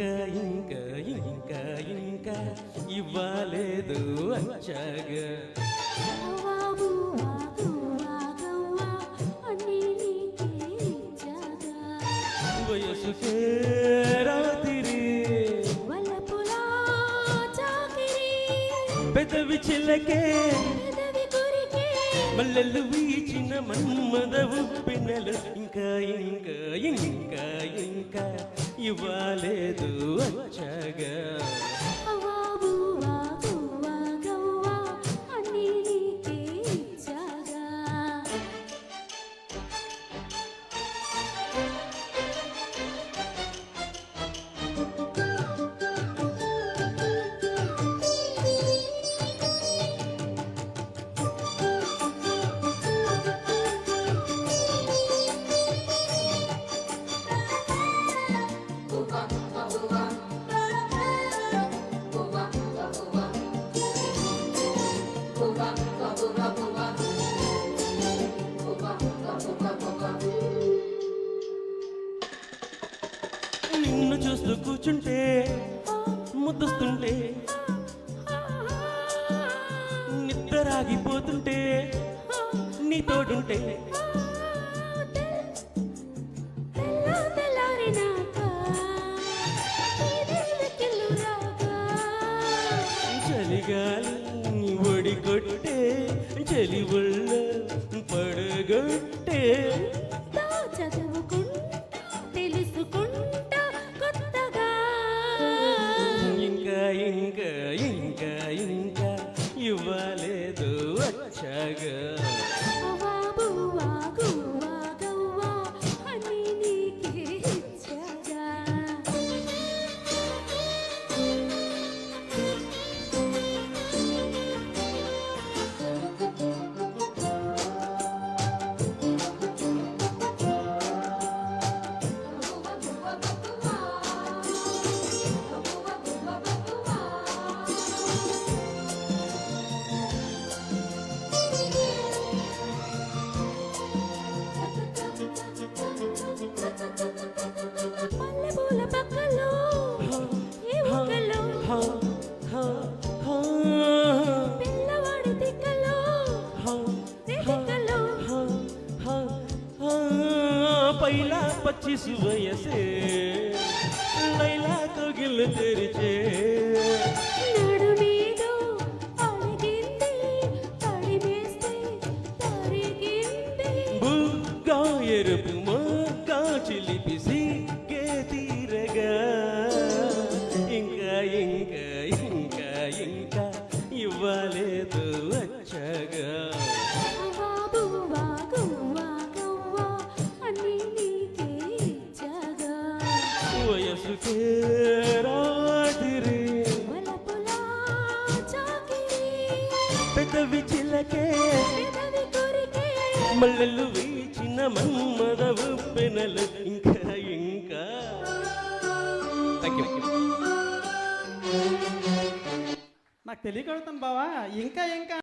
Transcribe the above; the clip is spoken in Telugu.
ఇంకా ఇంకా ఇంకా ఇంకా ఇవ్వలేదు అచ్చగా. వయసుకే రాతిరి. మల్లెలు వీచిన మన్మద ఉప్పినలు ఇంకా ఇంకా ఇంకా ఇంకా ఇవ్వలేదు వచ్చగా నిన్ను చూస్తూ కూర్చుంటే ముద్దుస్తుంటే నిద్రాగిపోతుంటే నీ తోడుంటే. తెల్ల చలిగాలి చలి ఒళ్ళ పడగొట్టే. ఇంకా ఇవ్వలేదు వచ్చగా పైలా పచ్చిసు వయసే లైలా కోగిలు తెరిచే ఎరుపు చాకిరి పెదవి చిలకే. మల్లెలు వీచిన మన్మద ఉప్పెనలు ఇంకా ఇంకా. నాకు తెలియకడుగుతాను బావా. ఇంకా ఇంకా.